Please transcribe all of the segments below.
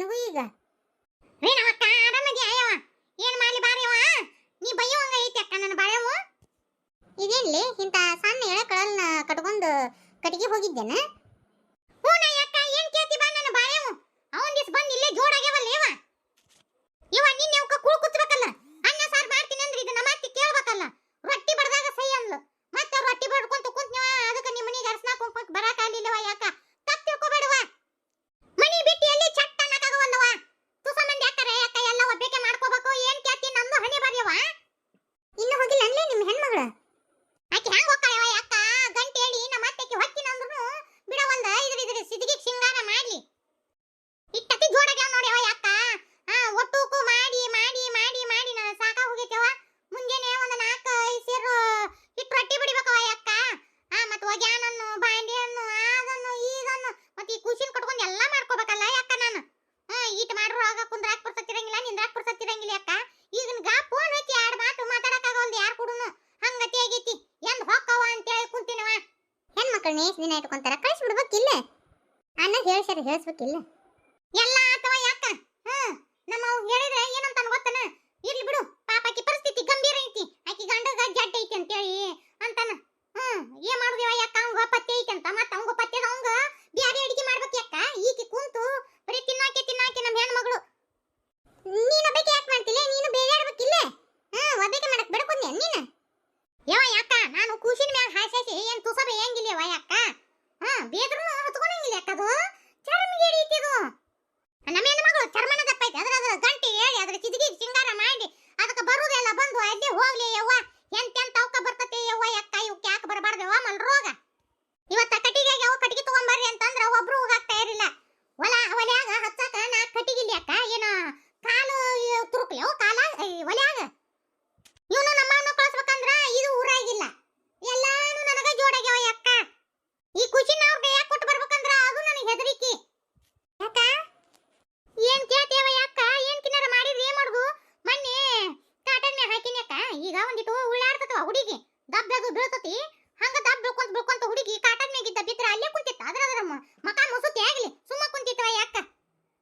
ನಿನಗೂ ಈಗ? ರೀ ನಮ್ಮ ಅಕ್ಕ ಆರಾಮದಿ ಅಯ್ಯವ ಏನ್ ಮಾಡ್ಲಿ ಬಾರ್ಯವ ನೀ ಬೈಯುವಂಗ ಐತಿ ಅಕ್ಕ ನನ್ನ ಬಾಳೆವು? ಇದೇನ್ಲಿ, ಇಂತ ಸಣ್ಣ ಎಳೆ ಕಳಲ್ನ ಕಟ್ಕೊಂಡು ಕಟ್ಟಿಗೆ ಹೋಗಿದ್ದೇನೆ? ಹ್ಞೂ ನಾ ಅಕ್ಕ, ಏನು ಕೇಳ್ತಿ ಬಾ ನನ್ನ ಬಾಳೆವು? ಅವನ್ ದಿಸ್ ಬಂದು ಇಲ್ಲೇ ಜೋಡಾಗ್ಯಾವಲ್ಲ ಇವ ಇವ ನಿನ್ನೆ ಅವಕ್ಕ ಕೂಳ್ ಕುತ್ಬೇಕಲ್ಲ ಅನ್ನ ಸಾರ್ ಮಾಡ್ತೀನಿ ಅಂದ್ರೆ ಇದನ್ನ ಮತ್ತೆ ಕೇಳ್ಬೇಕಲ್ಲ ರೊಟ್ಟಿ ಬಡ್ದಾಗ ಸೈ ಅಂದ್ಲು ಮತ್ತೆ ರೊಟ್ಟಿ ಬಡ್ಕೊಂತ ಕುಂತ್ನವ ಅದಕ್ಕೆ ನಿಮ್ಮ ಮನಿಗೆ ಅರ್ಸ್ನಾಕ್ ಹೋಗ್ಬೇಕು ಬರಾಕ್ ಆಗ್ಲಿಲ್ಲವ ಯಾಕ ತಪ್ಪು ತಿಳ್ಕೊಬೇಡವ ಮನಿ ಬಿಟ್ಟು ಎಲ್ಲಿ ಚಟ್ಟ ಅನ್ನಕ್ಕಾಗವಲ್ಲವ ತುಸ ಮಂದಿ ಅಕ್ಕರೆ ಯಾಕ ಎಲ್ಲ ಒಬ್ಬೇಕೆ ಮಾಡ್ಕೋಬೇಕು ಏನ್ ಕೇಳ್ತಿ ನಂದು ಹಣಿ ಬರ್ಯವ ಇನ್ನು ಹೋಗಿಲ್ಲ ಅನ್ಲೇ ನಿಮ್ಮ ಹೆಣ್ಮಗಳು ಆಕೆ ಹೆಂಗ್ ಹೋಗ್ತಾಳವ ಯಾಕ ಗಂಟೆ ಹೇಳಿ ನಮ್ಮ ಅತ್ತೆಗೆ ಹೊಕ್ಕಿನ ಅಂದ್ರೂ ಬಿಡವಲ್ದ ಇದ್ರ ಇದ್ರ ಸಿದಿಗೆ ಸಿಂಗಾರ ಮಾಡ್ಲಿ ಇಟ್ಟತಿ ಜೋಡಾಗ್ಯಾವ ನೋಡ್ಯವ ಯಾಕ ಹಾ ಒಟ್ಟುಕು ಮಾಡಿ ಮಾಡಿ ಮಾಡಿ ಮಾಡಿ ನಾನು ಸಾಕ ಹೋಗೈತೆವ ಮುಂಜಾನೆ ಒಂದು ನಾಲ್ಕು ಐದು ಸೇರು ಹಿಟ್ಟು ರೊಟ್ಟಿ ಬಿಡಿಬೇಕವ ಯಾಕ ಹಾ ಮತ್ತೆ ಒಗ್ಯಾನನ್ನು ಬಾಂಡಿಯನ್ನು ಅದನ್ನು ಇದನ್ನು ಮತ್ತೆ ಈ ಕುಸಿನ ಕಟ್ಕೊಂಡು ಎಲ್ಲ ಮಾಡ್ಕೋಬೇಕಲ್ಲ ಯಾಕ ನಾನು ಹಾ ಇಟ್ ಮಾಡ್ರು ಆಗ ಕುಂದ್ರಾಕ್ ಬರ್ತತಿರಂಗಿಲ್ಲ ನಿಂದ್ರಾಕ್ ಬರ್ತತಿರಂಗಿಲ್ಲ ಅಕ್ಕ ಈಗಿನ ಗಾ ಫೋನ್ ಹಚ್ಚಿ ಎರಡು ಮಾತು ಮಾತಾಡಕ್ಕಾಗವಲ್ದು ಯಾರು ಕೊಡುನು? ಹಂಗತಿ ಆಗೈತಿ. ಎಂದ್ ಹೊಕ್ಕವ ಅಂತೇಳಿ ಕುಂತಿನವ. ಹೆಣ್ಮಕ್ಳನ್ನ ಎಷ್ಟು ದಿನ ಇಟ್ಕೊಂತಾರ ಕಳ್ಸಿ ಬಿಡ್ಬೇಕಿಲ್ಲ ಅಣ್ಣ ಹೇಳ್ಸ್ಯಾರ, ಹೇಳ್ಸ್ಬೇಕಿಲ್ಲ? ಎಲ್ಲ ಅಥವಾ ಯಾಕ? ಹ್ಮ್. ನಮ್ಮ ಹೇಳಿದ್ರೆ ಏನಂತಾನ ಗೊತ್ತನ ಇರ್ಲಿ ಬಿಡು ಪಾಪ ಆಕಿ ಪರಿಸ್ಥಿತಿ ಗಂಭೀರ ಐತಿ ಆಕಿ ಗಂಡಗ ಜಡ್ಡ ಐತಿ ಅಂತೇಳಿ ಅಂತಾನ ಹ್ಮ್ ಏನ್ ಮಾಡುದಿವ ಯಾಕ ಅವಂಗ ಪತ್ತೆ ಐತಿ ಅಂತ ಮತ್ತ ಅವಂಗ ಪತ್ತೆದ ಅವಂಗ ಬ್ಯಾರೆ ಅಡಿಗೆ ಮಾಡ್ಬೇಕು ಯಾಕ ಈಕಿ ಕುಂತು ಬರೀ ತಿನ್ನಾಕೆ ತಿನ್ನಾಕೆ ನಮ್ಮ ಹೆಣ್ಮಗಳು ನೀನು ಒಬ್ಬಕ್ಕೆ ಯಾಕೆ ಮಾಡ್ತಿಲ್ಲ ನೀನು ಬೇರೆ ಆಡ್ಬೇಕಿಲ್ಲ ಹಾ ಒಬ್ಬಕ್ಕೆ ಮಾಡಕ್ ಬಿಡ್ಕೊಂಡೆ ನೀನು ಯವ ಯಾಕ ನಾನು ಕೂಸಿನ ಮ್ಯಾಗ ಹಾಸಾಸಿ ಏನ್ ತುಸ ಬೇಯಂಗಿಲ್ಲವ ಯಾಕ ಹಾ ಬೇದ್ರೂ ಹತ್ಕೊಳಂಗಿಲ್ಲ ಯಾಕ ಅದು ಚರ್ಮಿಗೆ ಹಿಡಿತಿದು ನಮ್ಮ ಹೆಣ್ಮಗಳು ಚರ್ಮನ ದಪ್ಪ ಐತಿ ಅದ್ರ ಅದ್ರ ಗಂಟೆ ಹೇಳಿ ಅದ್ರ ಚಿದಗಿ ಸಿಂಗಾರ ಮಾಡಿ ಅದಕ್ಕೆ ಬರುದೆಲ್ಲ ಬಂದು ಅಲ್ಲೇ ಹೋಗ್ಲಿ ಯವ್ವ ಎಂತೆಂತ ಅವಕ ಬರ್ತತೆ ಯವ್ವ ಯಾಕ ಇವಕ್ಕೆ ಯಾಕೆ ಬರಬಾರ್ದವ ಮಲ್ ರೋಗ ಇವತ್ತ ಕಟ್ಟಿಗೆ ಯಾವ ಕಟ್ಟಿಗೆ ತಗೊಂಬರ್ರಿ ಅಂತಂದ್ರ ಒಬ್ರು ಹೋಗಾಕ್ತಾ ಇರಲಿಲ್ಲ ಹೊಲ ಹೊಲ್ಯಾಗ ಹಚ್ಚಾಕ ನಾ ಕಟ್ಟಿಗಿಲ್ಲ ಯಾಕ ಏನ ಕಾಲು ತುರುಕ್ಲೆವು ಕಾಲ ಈ ಹೊಲ್ಯಾಗ ಇವನು ನಮ್ಮನ್ನು ಕಳಿಸ್ಬೇಕಂದ್ರ ಇದು ಊರಾಗಿಲ್ಲ ಎಲ್ಲಾನು ನನಗ ಜೋಡಾಗ್ಯಾವ ಯಾಕ ಈ ಖುಷಿನ ಅವ್ರ ಕೈಯಾಗ ಕೊಟ್ಟು ಬರ್ಬೇಕಂದ್ರ ಅದು ನನಗೆ ಹೆದರಿಕೆ ಯಾಕ ಏನ್ ಕೇಳ್ತೇವ ಯಾಕ ಏನ್ ಕಿನಾರ ಮಾಡಿದ್ರೆ ಏನ್ ಮಾಡುದು ಮೊನ್ನೆ ಕಾಟನ್ ಮ್ಯಾಗ ಹಾಕಿನ ಯಾಕ ಈಗ ಒಂದಿಟ್ಟು ಉಳ್ಳಾಡ್ತತವ ಹುಡುಗಿ. ದಬ್ಬದು ಬೀಳ್ತತಿ. ಹಂಗ ದಬ್ ಬೀಳ್ಕೊಂತ ಬೀಳ್ಕೊಂತ ಹುಡುಗಿ ಕಾಟನ್ ಮೇಗಿದ್ದ ಬಿದ್ರ ಅಲ್ಲೇ ಕುಂತಿತ್ತ. ಅದ್ರ ಅದ್ರ ಮಕಾ ಮುಸುತಿ ಆಗ್ಲಿ. ಸುಮ್ಮ ಕುಂತಿತ್ತವ ಯಾಕ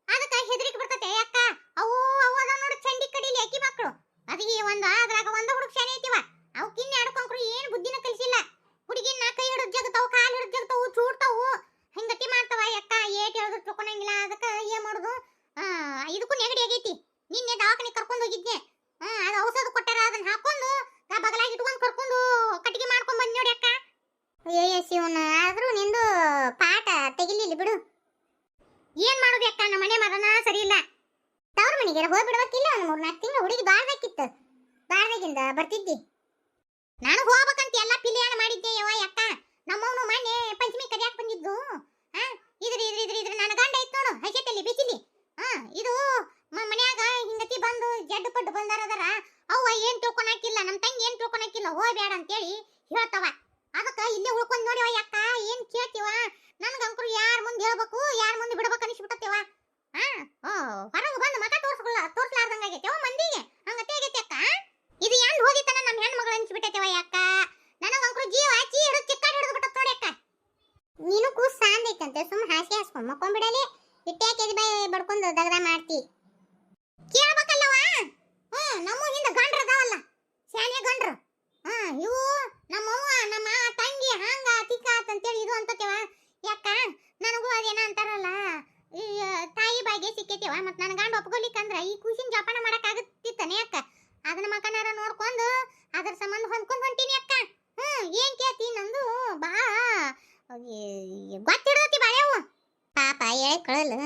ಅದಕ್ಕ ಹೆದರಿಕೆ ಬರ್ತತೆ ಯಾಕ ಅವು ಅವು ಅದ ನೋಡು ಚಂಡಿ ಕಡಿಲಿ ಅಕ್ಕಿ ಮಕ್ಕಳು ಅದಿಗೆ ಒಂದ ಅದ್ರಾಗ ಒಂದ ಹುಡುಗ ಶಾಣೆ ಐತಿವ ಅವು ಕಿನ್ನೆ ಆಡ್ಕೊಂಡ್ರು ಏನ್ ಬುದ್ಧಿನ ಕಲಿಸಿಲ್ಲ ಹುಡುಗಿನ ಕೈ ಹಿಡಿದ್ ಜಗತಾವು ಕಾಲು ಹಿಡಿದ್ ಜಗತಾವು ಚೂಡ್ತಾವು ಹಿಂಗತಿ ಮಾಡ್ತಾವ ಯಾಕ ಏಟ್ ಹೇಳಿದ್ರು ತಿಳ್ಕೊಳಂಗಿಲ್ಲ ಅದಕ್ಕ ಏನ್ ಮಾಡುದು ಆ, ಇದಕ್ಕೂ ನೆಗಡಿ ಆಗೈತಿ ನಿನ್ನೆ ದವಾಖಾನೆ ಕರ್ಕೊಂಡು ಹೋಗಿದ್ದೆ ಹಾ ಅದು ಔಷಧ ಕೊಟ್ಟಾರ ಅದನ್ನ ಹಾಕೊಂಡು ಆ ಬಗಲಾಗಿ ಇಟ್ಕೊಂಡು ಕರ್ಕೊಂಡು ಕಟ್ಟಿಗೆ ಮಾಡ್ಕೊಂಡ್ ಬಂದ್ ನೋಡಿ ಅಕ್ಕ ಅಯ್ಯೋ ಶಿವನ ಆದ್ರೂ ನಿಂದು ಪಾಠ ತೆಗಿಲಿಲ್ಲ ಬಿಡು ಏನ್ ಮಾಡುದು ಅಕ್ಕ ನಮ್ಮ ಮನೆ ಮಗನ ಸರಿ ಇಲ್ಲ ತವ್ರ ಮನೆಗೆ ಹೋಗಿ ಬಿಡ್ಬೇಕಿಲ್ಲ ಒಂದು ಮೂರ್ ನಾಲ್ಕು ತಿಂಗಳು ಹುಡುಗಿ ಬಾಳ್ಬೇಕಿತ್ತು ಬಾಳ್ಬೇಕಿಂದ ಬರ್ತಿದ್ದಿ? ನಾನು ಹೋಗ್ಬೇಕಂತ ಎಲ್ಲ ಪಿಲಿಯಾಣ ಮಾಡಿದ್ದೆ, ಯವ್ವ ಅಕ್ಕ. ನಮ್ಮವನು ಮೊನ್ನೆ ಪಂಚಮಿ ಕರಿಯಾಕ ಬಂದಿದ್ದು. ಹಾ ಇದ್ರಿ ಇದ್ರಿ ಇದ್ರಿ ನನ್ನ ಗಂಡ ಐತ್ ನೋಡು ಹೈಸೆಟ್ಟಲ್ಲಿ ಬಿಸಿಲಿ. ಹಾ ಇದು ಮನ್ಯಾಗ ಹಿಂಗತಿ ಬಂದು ಜಡ್ಡು ಪಡ್ಡು ಬಂದಾರದಾರ ಅವ್ವ ಏನ್ ಹಾಕಿಲ್ಲ ನಮ್ಮ ತಂಗಿ ಏನ್ ತಿಳ್ಕೊಳಕಿಲ್ಲ, ಹೋಗ್ಬೇಡ ಅಂತೇಳಿ ಹೇಳ್ತವ. ಅದಕ್ಕ ಇಲ್ಲೇ ಉಳ್ಕೊಂಡ್ ನೋಡಿವ ಅಕ್ಕ, ಏನ್ ಕೇಳ್ತೀವ? ನನ್ಗಂಕರು ಯಾರ ಮುಂದೆ ಹೇಳ್ಬೇಕು, ಯಾರ ಮುಂದೆ ಬಿಡ್ಬೇಕು ಅನಿಸ್ಬಿಟ್ಟತಿವ. ಹಾ ಓ, ಹೊರಗೆ ಬಂದು ಮತ ತೋರ್ಸ್ಕೊಳ್ಳ ತೋರ್ಸ್ಲಾರ್ದಂಗ ಆಗೈತೆ ಮಂದಿಗೆ. ಹಂಗತ್ತೆ ಆಗೈತೆ ಅಕ್ಕ ಇದು ಎಂದ್ ಹೋಗಿತ್ತನ ನಮ್ಮ ಹೆಣ್ಣು ಮಗಳು ಅನ್ಸ್ಬಿಟ್ಟೈತೆವ ಯಾಕ ನನಗಂಕರು ಜೀವ ಚೀ ಹಿಡಿದು ಚಿಕ್ಕಡ್ ಹಿಡಿದು ಬಿಟ್ಟತ್ ನೋಡಿ ಅಕ್ಕ. ನೀನು ಕೂಸ್ ಸಾಂದೈತಂತೆ, ಸುಮ್ಮ ಸುಮ್ ಹಾಸಿ ಹಾಸ್ಕೊಂಡ್ ಮಕ್ಕೊಂಡ್ಬಿಡಲಿ ಇಟ್ಟ್ಯಾಕೆ ಎದ್ ಬೈ ಬಡ್ಕೊಂಡು ದಗದ ಮಾಡ್ತಿ. ಕೇಳ್ಬೇಕಲ್ಲವ ಹ್ಮ್ ನಮ್ಮ ಹಿಂದೆ ಗಂಡ್ರ ಅದಾವಲ್ಲ. ಶಾಲೆ ಗಂಡ್ರು. ಹ್ಮ್ ಇವು ನಮ್ಮವ್ವ ನಮ್ಮ ತಂಗಿ ಹಂಗ ತಿಕ್ಕ ಅಂತೇಳಿ ಇದು ಅಂತತೇವ ಯಾಕ ನನಗೂ ಅದೇನ ಅಂತಾರಲ್ಲ ತಾಯಿ ಬಾಯಿಗೆ ಸಿಕ್ಕೈತಿವ, ಮತ್ತೆ ನನ್ನ ಗಂಡ ಒಪ್ಕೊಲಿಕ್ಕಂದ್ರ ಈ ಖುಷಿನ ಜಪಾನ ಮಾಡಕ್ ಆಗತ್ತಿತ್ತಾನೆ ಅಕ್ಕ. ಅದನ್ನ ಮಕನಾರ ನೋಡ್ಕೊಂಡು ಅದ್ರ ಸಂಬಂಧ ಹೊಂದ್ಕೊಂಡು ಹೊಂಟೀನಿ ಅಕ್ಕ. ಹ್ಮ್, ಏನ್ ಕೇಳ್ತಿ ನಂದು? ಬಹಳ ಗೊತ್ತಿಡ್ದತಿ ಬಾಳೆವು ಪಾಪ ಹೇಳಿ ಕಳಲು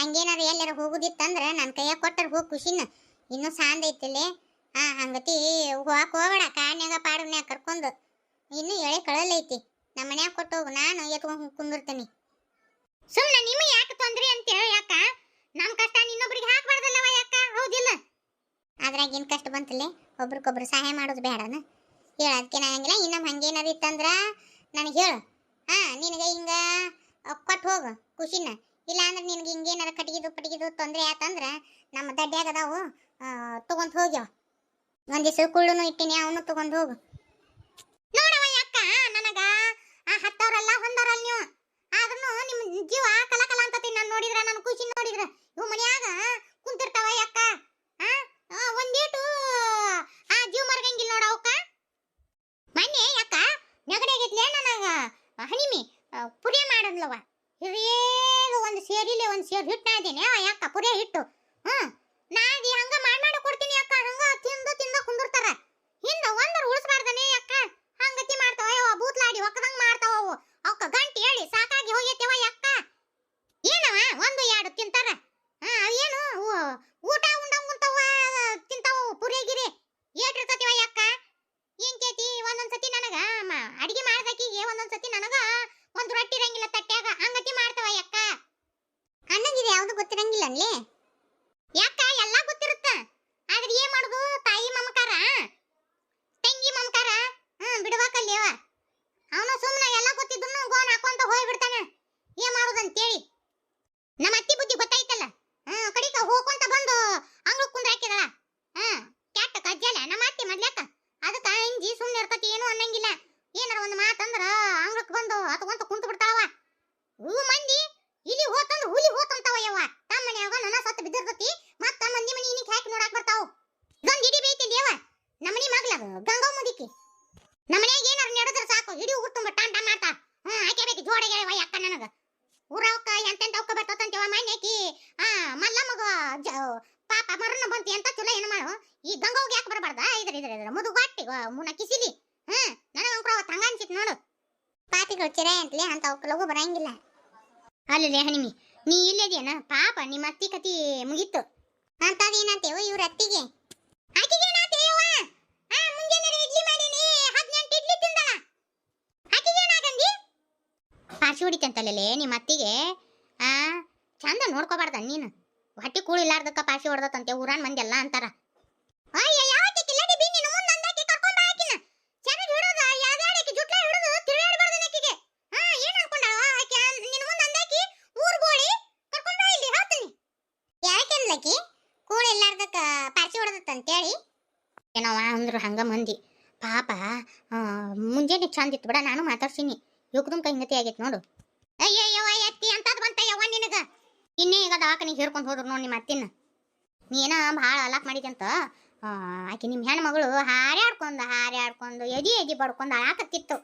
ಹಂಗೇನಾರ ಎಲ್ಲಾರ ಹೋಗುದಿತ್ತಂದ್ರ ನನ್ನ ಕೈಯಾಗ ಕೊಟ್ಟರು ಹೋಗಿ ಖುಷಿನ. ಇನ್ನೂ ಸಾಂದ್ ಐತಿಲ್ಲೇ. ಹಾ ಹಂಗತಿ ಹೋಗಕ್ ಹೋಗಬೇಡ, ಕಾಡ್ನ್ಯಾಗ ಪಾಡನ್ಯಾಗ ಕರ್ಕೊಂಡು. ಇನ್ನು ಎಳೆ ಕಳಲ್ ಐತಿ. ನಮ್ಮ ಮನ್ಯಾಗ ಕೊಟ್ಟು ಹೋಗು, ನಾನು ಎತ್ಕೊಂಡು ಕುಂದಿರ್ತೀನಿ. ಸುಮ್ಮನೆ ನಿಮ್ಮ ಯಾಕೆ ತೊಂದ್ರೆ ಅಂತ ಹೇಳಿ ಯಾಕ ನಮ್ಮ ಕಷ್ಟ ಇನ್ನೊಬ್ರಿಗೆ ಹಾಕ್ಬಾರ್ದಲ್ಲವ ಯಾಕ? ಹೌದಿಲ್ಲ. ಅದ್ರಾಗ ಏನ್ ಕಷ್ಟ ಬಂತಲ್ಲೇ? ಒಬ್ರಿಗೊಬ್ರು ಸಹಾಯ ಮಾಡೋದು ಬೇಡನ? ಹೇಳ ಅದಕ್ಕೆ ಇನ್ನು ಹಂಗೇನಾರ ಇತ್ತಂದ್ರೆ ನನಗೆ ಹೇಳು. ಹಾ, ನಿನಗೆ ಹಿಂಗೆ ಕೊಟ್ಟು ಹೋಗು, ಖುಷಿನ. ಇಲ್ಲ ಅಂದ್ರೆ ನಿನಗೆ ಹಿಂಗೇನಾರ ಕಟ್ಗಿದು, ಪಟ್ಗಿದು ತೊಂದರೆ ಆತಂದ್ರೆ ನಮ್ಮ ದಡ್ಡ್ಯಾಗ ಅದಾವು ತಗೊಂಡ್ ಹೋಗ್ಯಾವ ಒಂದು ದಿವಸ ಕುಳ್ಳುನು ಇಟ್ಟಿನಿ, ಅವನು ತಗೊಂಡ್ ಹೋಗು. ನೋಡವ ಯಾಕ ನನಗ ಆ ಹತ್ತವ್ರಲ್ಲ ಹೊಂದವ್ರಲ್ಲ ನೀವು. ಆದ್ರೂ ನಿಮ್ ಜೀವ ಕಲ ಕಲ ಅಂತತಿ ನಾನು ನೋಡಿದ್ರ ನನ್ನ ಖುಷಿ ನೋಡಿದ್ರ ಸೇರಿಲೆ, ಒಂದು ಸೇರ್ ಹಿಟ್ಟು ನಾದಿನಿ ಯಾಕ? ಪುರೇ ಹಿಟ್ಟು. ಹ್ಮ್. ನಾದಿ ಹಂಗ ಮಾಡ್ ಮಾಡಿ ಕೊಡ್ತೀನಿ ಅಕ್ಕ. ಹಂಗ ತಿಂದು, ತಿಂದ ಕುಂದಿರ್ತಾರ. ಹಿಂದ ಒಂದರ ಉಳಿಸಬಾರ್ದನೇ ಅಕ್ಕ. ಹಂಗತಿ ಮಾಡ್ತಾವ. ಅಯ್ಯೋ, ಬೂತ್ಲಾಡಿ ಒಕ್ಕದಂಗ ಮಾಡ್ತಾವ ಅವು. ಅವಕ್ಕ ಗಂಟಿ ಹೇಳಿ ಸಾಕಾಗಿ ಹೋಗೈತೆವ ಅಕ್ಕ ಏನವ ಒಂದು ಎರಡು ತಿಂತಾರ ಹಾ ಏನು ಊ- ಊಟ ಉಂಡಂಗ್ ಉಂತಾವ ತಿಂತಾವ ಪುರಿಗಿರಿ ಏಟಿರ್ತತಿವ ಅಕ್ಕ ಏನ್ ಕೇತಿ ಒಂದೊಂದ್ ಸತಿ ನನಗ ಮ- ಅಡಿಗೆ ಮಾಡ್ದಕ್ಕಿಗೆ ಒಂದೊಂದ್ ಸತಿ ನನಗ ಒಂದ್ ರೊಟ್ಟಿ ಇರಂಗಿಲ್ಲ ತಟ್ಯಾಗ ಹಂಗತಿ ಮಾಡ್ತಾವ ಅಕ್ಕ ಅಣ್ಣಗಿದು ಯಾವ್ದು ಗೊತ್ತಿರಂಗಿಲ್ಲ ಅನ್ಲೇ ಯಾಕ ಎಲ್ಲ ಗೊತ್ತಿರುತ್ತ ಆದ್ರೆ ಏನ್ ಮಾಡುದು ತಾಯಿ ಮಮಕಾರ ತಂಗಿ ಮಮಕಾರ ಹ್ಮ್ ಬಿಡ್ಬೇಕಲ್ಲೇವ ಅವನು ಸುಮ್ಮನೆ ಎಲ್ಲ ಗೊತ್ತಿದ್ರು ಗೋನ್ ಹಾಕೊಂತ ಹೋಗಿ ಬಿಡ್ತಾನ ಏನ್ ಮಾಡುದಂತೇಳಿ ನಮ್ಮ ಅತ್ತಿ ಬುದ್ಧಿ ಗೊತ್ತಾಯ್ತಲ್ಲ ಹ್ಮ್ ಕಡಿಕ ಹೋಗ್ಕೊಂತ ಬಂದು ಅಂಗ್ಳು ಕುಂದ್ರ ಹಾಕಿದಳ ಹ್ಮ್ ಕ್ಯಾಟ್ ಕಜ್ಜಾಲ ನಮ್ಮ ಅತ್ತಿ ಮೊದ್ಲಕ್ಕ ಅದಕ್ಕ ಅಂಜಿ ಸುಮ್ನೆ ಇರ್ತತಿ ಏನು ಅನ್ನಂಗಿಲ್ಲ ಏನಾರ ಒಂದು ಮಾತಂದ್ರ ಅಂಗ್ಳಕ್ ಬಂದು ಅತ್ಕೊಂತ ಕುಂತ ಬಿಡ್ತಾಳವ ಹೂ ಮಂದಿ ಇಲ್ಲಿ ಹೋತಂದ್ರ ಹುಲಿ ಹೋತಂತವ ಯವ್ವ ತಮ್ಮ ಮನ್ಯಾಗ ನನ್ನ ಸತ್ತು ಬಿದ್ದಿರ್ತತಿ ಮತ್ತ ಮಂದಿ ಮನಿ ಇನಿಕ್ ಹಾಕಿ ನೋಡಾಕ್ ಬರ್ತಾವ ಇದೊಂದ್ ಇಡಿ ಬೇಯ್ತಿಲ್ಲ ಯವ್ವ ನಮ್ಮನಿ ಮಗ್ಲ ಅದು ಗಂಗಾ ಮುದಿಕಿ ನಮ್ಮನ್ಯಾಗ ಏನಾರ ನಡೆದ್ರ ಸಾಕು ಇಡಿ ಉಗುರ್ ತುಂಬ ಟಾನ್ ಟಾನ್ ಮಾಡ್ತಾ ಹ್ಮ್ ಆಕೆ ಬೇಕು ಜೋಡಿಗೆ ಯವ್ವ ಅಕ್ಕ ನನಗ ಊರವಕ್ಕ ಎಂತೆಂತ ಅವಕ್ಕ ಬರ್ತದಂತವ ಮನ್ಯಾಕಿ ಆ ಮಲ್ಲಮ್ಮಗ ಜ ಪಾಪ ಮರಣ ಬಂತಿ ಅಂತ ಚಲೋ ಏನು ಮಾಡು. ಈ ಗಂಗೋಗಿ ಯಾಕೆ ಬರಬಾರ್ದ? ಇದ್ರ ಇದ್ರ ಇದ್ರ ಮುದುಗಾಟಿ ಮುನ ಕಿಸಿಲಿ. ಹ್ಮ್ ನನಗೆ ಅಂಕ್ರ ಅವತ್ತು ಹಂಗ ಅನ್ಸಿತ್ ನೋಡು. ಪಾಪಿಗಳು ಚಿರ ಅಂತಲೇ ಅಂತ ಅವ್ಕಲಗೂ ಲಗು ಬರಂಗಿಲ್ಲ. ಅಲ್ಲೇ ಹಣಿಮಿ ನೀ ಇಲ್ಲದೇನ ಪಾಪ ನಿಮ್ಮ ಅತ್ತಿ ಕತಿ ಮುಗೀತು. ಅಂತದೇನಂತೇವ ಇವ್ರ ಅತ್ತಿಗೆ. ಆಕಿಗೇನಾತೇಯವ್ವ? ಆ, ಮುಂಜಾನೆ ಇಡ್ಲಿ ಮಾಡೀನಿ, ಹದ್ನೆಂಟು ಇಡ್ಲಿ ತಿಂದಳ. ಆಕಿಗೇನಾಗಂದಿ? ಪಾರ್ಸಿ ಹೊಡಿತಂತಲ್ಲೇ ನಿಮ್ಮ ಅತ್ತಿಗೆ. ಆ ಚಂದ ನೋಡ್ಕೋಬಾರ್ದ ನೀನು. ಹೊಟ್ಟಿ ಕುಳಿಲಾರದತ್ತ ಪಾಸಿ ಹೊಡೆದತ್ತಂತೆ, ಊರಾನ್ ಮಂದಿ ಎಲ್ಲ ಅಂತಾರ. ಕೂಳ ಇಲ್ಲಾರ್ದಕ್ಕ ಹೊಡೆದತ್ತಂತೇಳಿ. ಏನವ ಅಂದ್ರು ಹಂಗ ಮಂದಿ. ಪಾಪ ಮುಂಜಾನೆ ಚಂದ ಇತ್ತು ಬಿಡ, ನಾನು ಮಾತಾಡ್ಸೀನಿ. ಯುಗದಂ ಕೈ ಆಗೈತೆ ನೋಡು. ಅಯ್ಯಯ್ಯವ ಎತ್ತಿ ಅಂತದ್ ಬಂತ ಯವ್ವ ನಿನಗ. ಇನ್ನೇ ಈಗ ದವಾಖಾನಿಗೆ ಹೇರ್ಕೊಂಡು ಹೋದ್ರು ನೋಡಿ ನಿಮ್ಮ ಅತ್ತಿನ. ನೀನ ಭಾಳ ಅಲಾಕ್ ಮಾಡಿದಂತ ಆಕೆ ನಿಮ್ಮ ಹೆಣ್ಣು ಮಗಳು ಹಾರ್ಯಾಡ್ಕೊಂಡು ಹಾರ್ಯಾಡ್ಕೊಂಡು ಎದಿ ಎದಿ ಬಡ್ಕೊಂಡು ಅಳಾಕತ್ತಿತ್ತು.